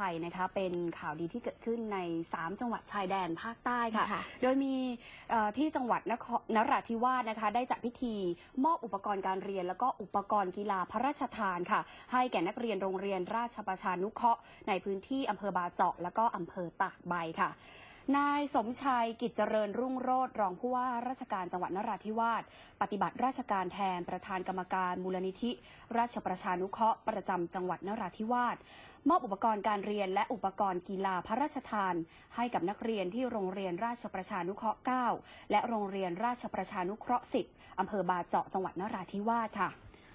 ไทยนะคะเป็นข่าวดีที่เกิดขึ้นใน 3 จังหวัดชายแดนภาคใต้ค่ะ ค่ะ โดยมีเอ่อที่จังหวัดนครนราธิวาสนะคะ ได้จัดพิธีมอบอุปกรณ์การเรียน แล้วก็อุปกรณ์กีฬาพระราชทานค่ะ ให้แก่นักเรียนโรงเรียนราชประชานุเคราะห์ในพื้นที่อำเภอบาเจาะ แล้วก็อำเภอตากใบค่ะ นายสมชัยกิจเจริญรุ่งโรจน์รองผู้ว่าราชการจังหวัดนราธิวาสปฏิบัติราชการแทนประธานกรรมการมูลนิธิ ราชประชานุเคราะห์ประจำจังหวัดนราธิวาสมอบอุปกรณ์การเรียนและอุปกรณ์กีฬาพระราชทาน ให้กับนักเรียนที่โรงเรียนราชประชานุเคราะห์ 9 และโรงเรียนราชประชานุเคราะห์ 10อำเภอบาเจาะจังหวัดนราธิวาสค่ะ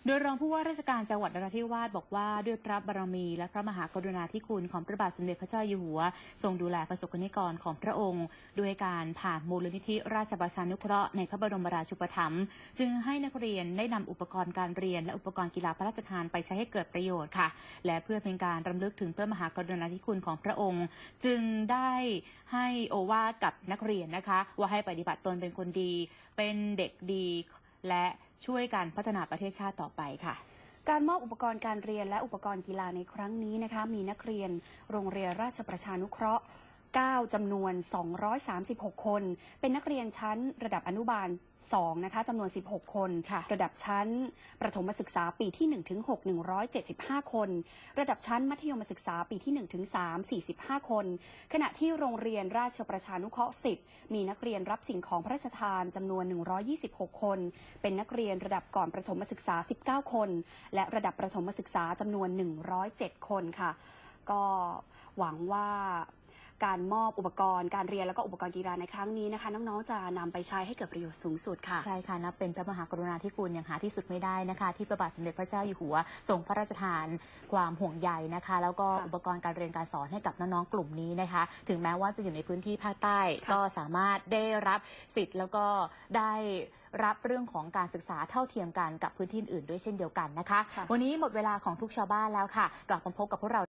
ดยรองผู้ว่าราชการจังหวัดนราธิวาสบอกว่าด้วยพระบารมีและพระมหากรุณาธิคุณของพระบาทสมเด็จพระเจ้าอยู่หัว ทรงดูแลประสบกนิกรของพระองค์ ด้วยการผ่านมูลนิธิราชประชานุเคราะห์ในพระบรมราชูปถัมภ์จึงให้นักเรียนได้นำอุปกรณ์การเรียน และอุปกรณ์กีฬาพระราชทานไปใช้ให้เกิดประโยชน์ค่ะ และเพื่อเป็นการรำลึกถึงพระมหากรุณาธิคุณของพระองค์ จึงได้ให้โอวาทกับนักเรียนนะคะ ว่าให้ปฏิบัติตนเป็นคนดี เป็นเด็กดีและ ช่วยการพัฒนาประเทศชาติต่อไปค่ะการมอบอุปกรณ์การเรียนและอุปกรณ์กีฬาในครั้งนี้นะคะ มีนักเรียนโรงเรียนราชประชานุเคราะห์ 9 จำนวน 236 คน เป็นนักเรียนชั้นระดับอนุบาล 2 นะคะจำนวน 16 คนค่ะระดับชั้นประถมศึกษาปีที่ 1 ถึง 6 175 คน ระดับชั้นมัธยมศึกษาปีที่ 1 ถึง 3 45 คน ขณะที่โรงเรียนราชประชานุเคราะห์ 10 มีนักเรียนรับสิ่งของพระราชทานจำนวน 126 คน เป็นนักเรียนระดับก่อนประถมศึกษา 19 คน และระดับประถมศึกษาจำนวน 107 คนค่ะ ก็หวังว่า การมอบอุปกรณ์การเรียนแล้วก็อุปกรณ์กีฬาในครั้งนี้นะคะ น้องๆจะนำไปใช้ให้เกิดประโยชน์สูงสุดค่ะ ใช่ค่ะนับเป็นพระมหากรุณาธิคุณอย่างหาที่สุดไม่ได้นะคะ ที่พระบาทสมเด็จพระเจ้าอยู่หัวทรงพระราชทานความห่วงใยนะคะ แล้วก็ค่ะอุปกรณ์การเรียนการสอนให้กับน้องๆกลุ่มนี้นะคะ ถึงแม้ว่าจะอยู่ในพื้นที่ภาคใต้ค่ะก็สามารถได้รับสิทธิ์แล้วก็ได้รับเรื่องของการศึกษาเท่าเทียมกันกับพื้นที่อื่นด้วยเช่นเดียวกันนะคะค่ะวันนี้หมดเวลาของทุกชาวบ้านแล้วค่ะ กลับมาพบกับพวกเรา